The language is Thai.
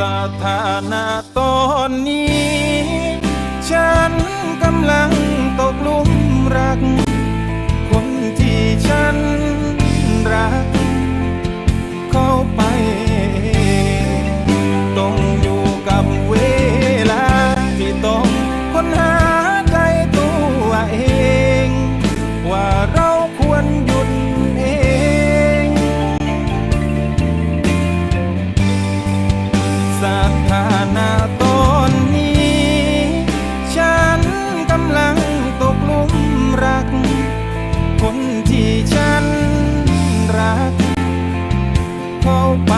สถานะตอนนี้ ฉันกำลังตกลุมรัก คนที่ฉันรัก เข้าไป ต้องอยู่กับเว ที่ฉันรัก เข้าไป